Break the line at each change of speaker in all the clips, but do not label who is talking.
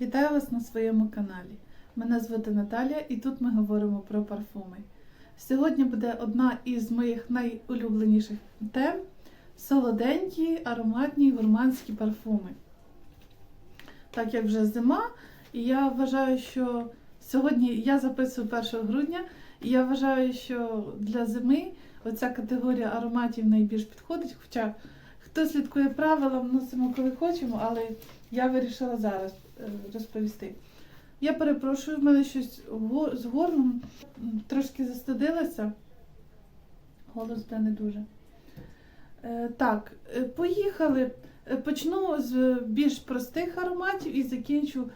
Вітаю вас на своєму каналі. Мене звати Наталія і тут ми говоримо про парфуми. Сьогодні буде одна із моїх найулюбленіших тем солоденькі, ароматні гурманські парфуми. Так як вже зима, і я вважаю, що сьогодні я записую 1 грудня, і я вважаю, що для зими оця категорія ароматів найбільш підходить. Хоча хто слідкує правилам, носимо коли хочемо, але я вирішила зараз розповісти. Я перепрошую, в мене щось з горлом трошки застудилася. Голос де не дуже. Е, Так, е, поїхали. Е, Почну з більш простих ароматів і закінчу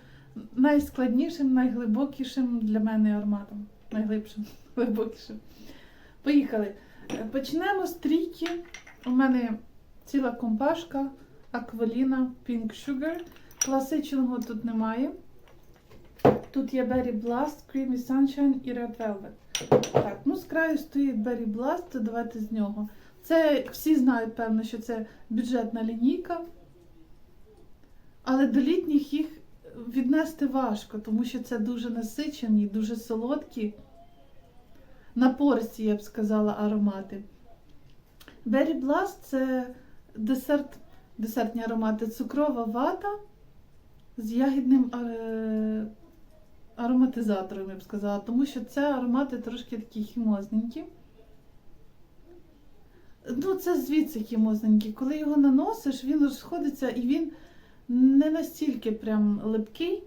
найскладнішим, найглибокішим для мене ароматом. Найглибшим, глибокішим. Поїхали. Е, Почнемо з трійки. У мене ціла компашка Aqualina Pink Sugar. Класичного тут немає. Тут є Berry Blast, Creamy Sunshine і Red Velvet. Так, ну з краю стоїть Berry Blast, то давайте з нього. Це всі знають, певно, що це бюджетна лінійка. Але до літніх їх віднести важко, тому що це дуже насичені, дуже солодкі, напористі, я б сказала, аромати. Berry Blast це десерт, десертні аромати, цукрова вата з ягідним е, ароматизатором, я б сказала, тому що це аромати трошки такі хімозненькі. Ну, це звідси хімозненькі. Коли його наносиш, він розходиться і він не настільки прям липкий,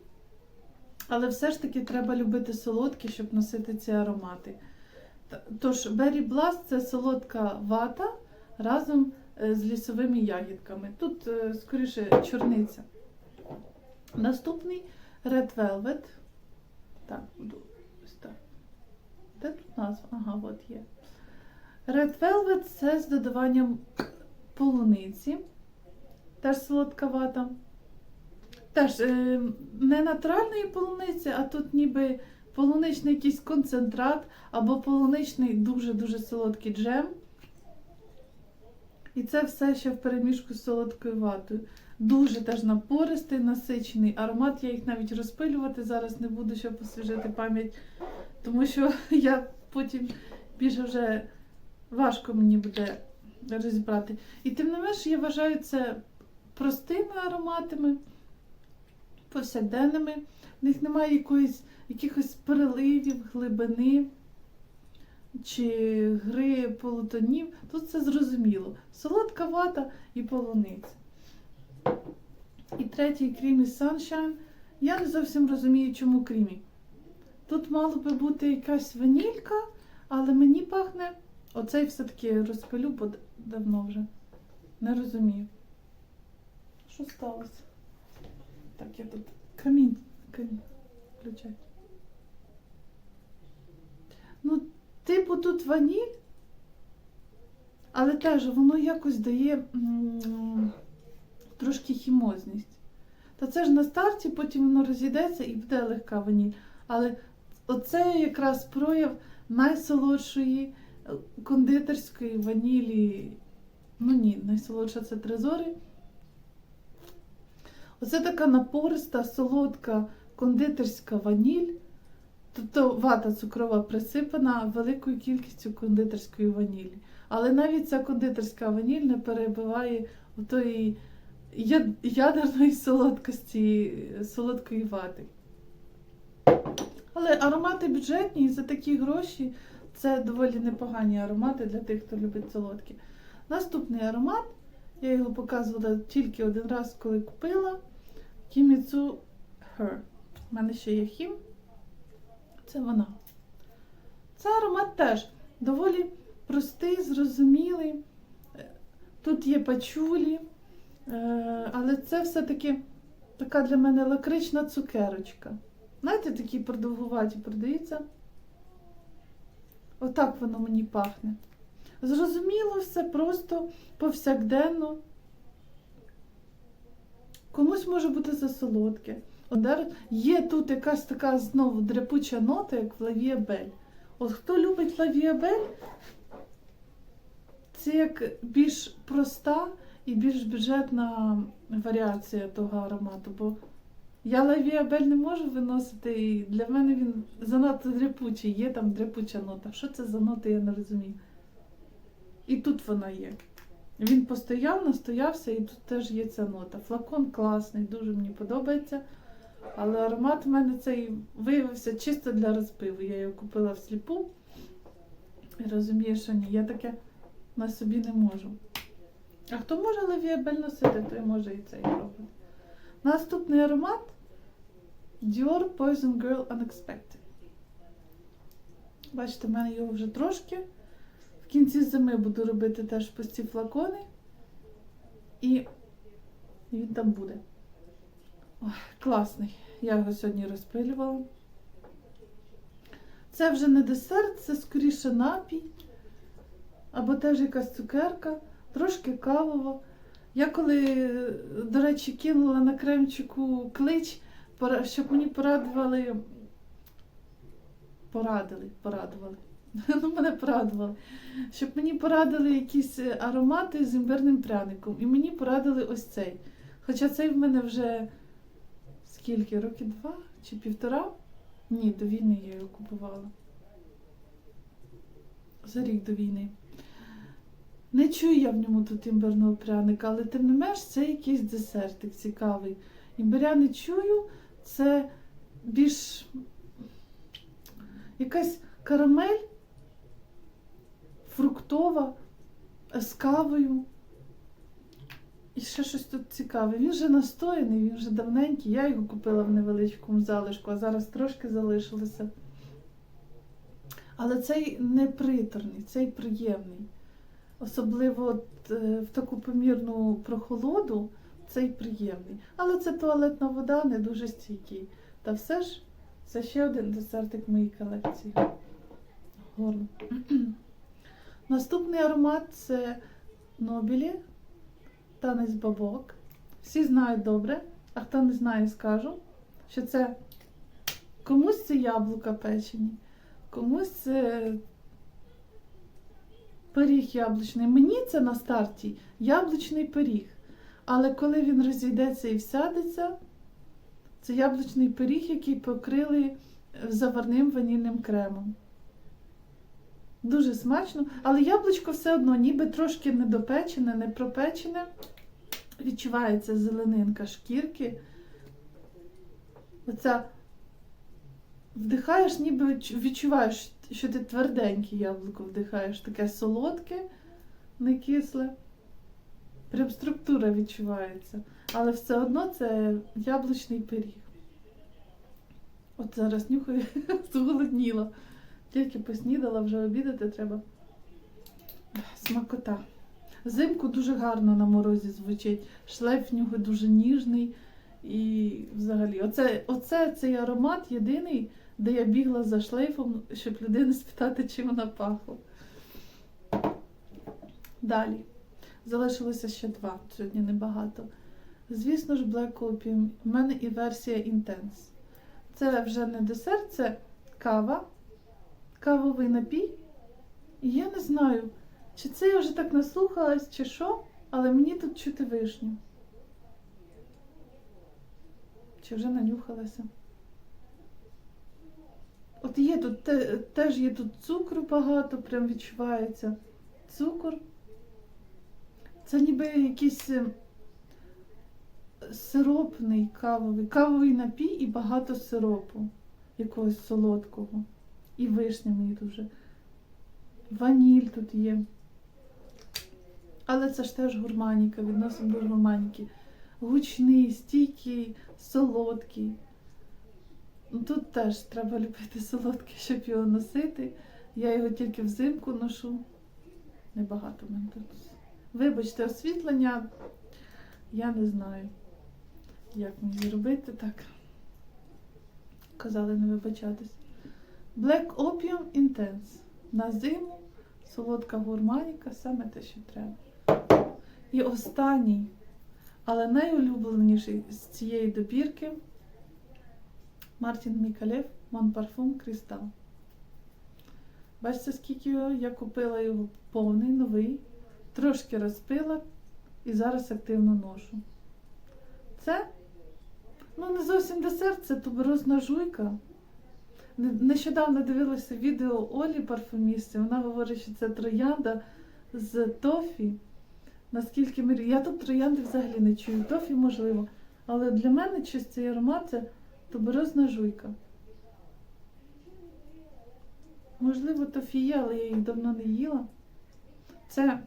але все ж таки треба любити солодкі, щоб носити ці аромати. Тож, Berry Blast це солодка вата разом е, з лісовими ягідками. Тут, е, скоріше, чорниця. Наступний Red Velvet. Так, буду ось так. Де тут назва? Ага, от є. Red Velvet це з додаванням полуниці. Теж солодка вата. Теж е, не натуральної полуниці, а тут ніби полуничний якийсь концентрат або полуничний дуже-дуже солодкий джем. І це все ще в переміжку з солодкою ватою. Дуже теж напористий, насичений аромат. Я їх навіть розпилювати зараз не буду, щоб освіжити пам'ять, тому що я потім більше вже важко мені буде розібрати. І тим не менш, я вважаю це простими ароматами, повсякденними. В них немає якоїсь, якихось переливів, глибини чи гри полутонів. Тут це зрозуміло. Солодка вата і полуниця. І третій Creamy Sunshine. Я не зовсім розумію, чому крімі. Тут мало би бути якась ванілька, але мені пахне. Оцей все-таки розпилю, бо давно вже. Не розумію. Що сталося? Так, я тут камінь. Камінь. Включай. Ну, типу, тут ваніль, але теж воно якось дає трошки хімозність. Та це ж на старті, потім воно розійдеться і буде легка ваніль. Але оце якраз прояв найсолодшої е, кондитерської ванілі. Ну ні, найсолодша це трезори. Оце така напориста, солодка кондитерська ваніль. Тобто вата цукрова присипана великою кількістю кондитерської ванілі. Але навіть ця кондитерська ваніль не перебиває я- ядерної солодкості солодкої вати. Але аромати бюджетні і за такі гроші це доволі непогані аромати для тих, хто любить солодкі. Наступний аромат, я його показувала тільки один раз, коли купила. Кіміцу Her. У мене ще є хім. Це вона. Це аромат теж доволі простий, зрозумілий. Тут є пачулі, але це все-таки така для мене лакрична цукерочка. Знаєте, такі продовгуваті продаються. Отак воно мені пахне. Зрозуміло все, просто повсякденно. Комусь може бути засолодке. Є тут якась така знову дряпуча нота, як в лавіабель. От хто любить лавіабель, це як більш проста і більш бюджетна варіація того аромату, бо Я лавіабель не можу виносити, і для мене він занадто дряпучий, є там дряпуча нота. Що це за нота, я не розумію. І тут вона є. Він постояв, настоявся, і тут теж є ця нота. Флакон класний, дуже мені подобається. Але аромат в мене цей виявився чисто для розпиву. Я його купила всліпу. І розумію, що ні, я таке на собі не можу. А хто може лавіабель носити, той може і цей робити. Наступний аромат Dior Poison Girl Unexpected. Бачите, в мене його вже трошки. В кінці зими буду робити теж пусті флакони. І він там буде. Ой, класний. Я його сьогодні розпилювала. Це вже не десерт, це скоріше напій. Або теж якась цукерка, трошки кавово. Я коли, до речі, кинула на кремчику клич, щоб мені порадували. Порадили, порадували. Ну, мене порадували. Щоб мені порадили якісь аромати з імбирним пряником. І мені порадили ось цей. Хоча цей в мене вже скільки? Роки два чи півтора? Ні, до війни я його купувала. За рік до війни. Не чую я в ньому тут імбирного пряника, але тим не менш це якийсь десертик цікавий. Імбиря не чую, це більш якась карамель фруктова з кавою. І ще щось тут цікаве. Він вже настояний, він вже давненький. Я його купила в невеличкому залишку, а зараз трошки залишилося. Але цей не приторний, цей приємний. Особливо е, в таку помірну прохолоду цей приємний. Але це туалетна вода, не дуже стійкий. Та все ж це ще один десертик моїй колекції. Горло. Наступний аромат це Нобілі, танець бабок. Всі знають добре, а хто не знає, скажу, що це комусь це яблука печені, комусь це пиріг яблучний. Мені це на старті яблучний пиріг. Але коли він розійдеться і всядеться, це яблучний пиріг, який покрили заварним ванільним кремом. Дуже смачно, але яблучко все одно ніби трошки недопечене, не пропечене. Відчувається зеленинка шкірки. Оця вдихаєш, ніби відчуваєш, що ти тверденьке яблуко вдихаєш, таке солодке, не кисле. Прям структура відчувається. Але все одно це яблучний пиріг. От зараз нюхаю, зголодніла. Тільки поснідала, вже обідати треба. Смакота. Взимку дуже гарно на морозі звучить. Шлейф в нього дуже ніжний. І взагалі, оце, оце цей аромат єдиний, де я бігла за шлейфом, щоб людину спитати, чим вона пахла. Далі. Залишилося ще два, сьогодні небагато. Звісно ж, Black Opium. У мене і версія Intense. Це вже не десерт, це кава, кавовий напій. І я не знаю, чи це я вже так наслухалась, чи що, але мені тут чути вишню. Чи вже нанюхалася? От є тут те- теж є тут цукру багато, прям відчувається. Цукор. Це ніби якийсь е, сиропний кавовий, кавовий напій і багато сиропу, якогось солодкого. І вишня мені дуже. Ваніль тут є. Але це ж теж гурманіка, відносимо до гурманіки. Гучний, стійкий, солодкий. Ну, Тут теж треба любити солодке, щоб його носити. Я його тільки взимку ношу. Небагато мене тут. Вибачте, освітлення. Я не знаю, як мені робити так. Казали не вибачатись. Black Opium Intense. На зиму солодка гурманіка, саме те, що треба. І останній, але найулюбленіший з цієї добірки Мартін Mon Parfum Crystal. Бачите, скільки я купила його повний, новий, трошки розпила і зараз активно ношу. Це, Ну, не зовсім десерт, це туберозна жуйка. Нещодавно дивилася відео Олі парфумісти. Вона говорить, що це троянда з тофі. Наскільки мені... Я тут троянди взагалі не чую. Тофі можливо. Але для мене чистий аромат це туберозна жуйка. Можливо, тофі є, але я їх давно не їла. Це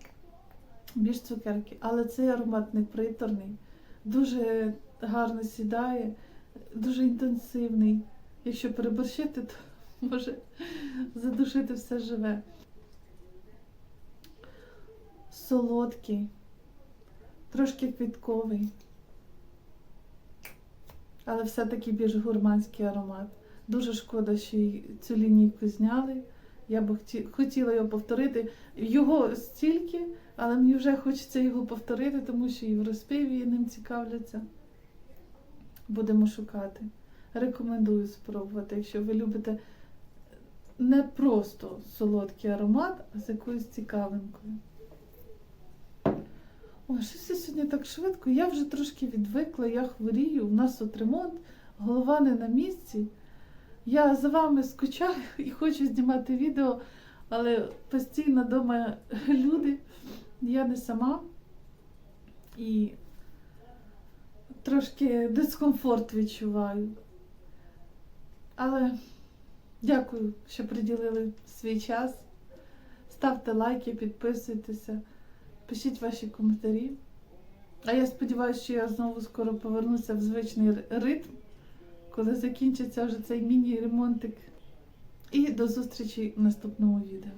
більш цукерки, але цей аромат не приторний, дуже гарно сідає, дуже інтенсивний. Якщо переборщити, то може задушити все живе. Солодкий, трошки квітковий, але все-таки більш гурманський аромат. Дуже шкода, що цю лінійку зняли. Я б хотіла його повторити. Його стільки, але мені вже хочеться його повторити, тому що і в розпиві ним цікавляться. Будемо шукати. Рекомендую спробувати, якщо ви любите не просто солодкий аромат, а з якоюсь цікавинкою. Ой, щось я сьогодні так швидко. Я вже трошки відвикла, я хворію, у нас тут ремонт, голова не на місці. Я за вами скучаю і хочу знімати відео, але постійно вдома люди, я не сама. І трошки дискомфорт відчуваю. Але дякую, що приділили свій час. Ставте лайки, підписуйтеся, пишіть ваші коментарі. А я сподіваюся, що я знову скоро повернуся в звичний ритм, коли закінчиться вже цей міні-ремонтик. І до зустрічі в наступному відео.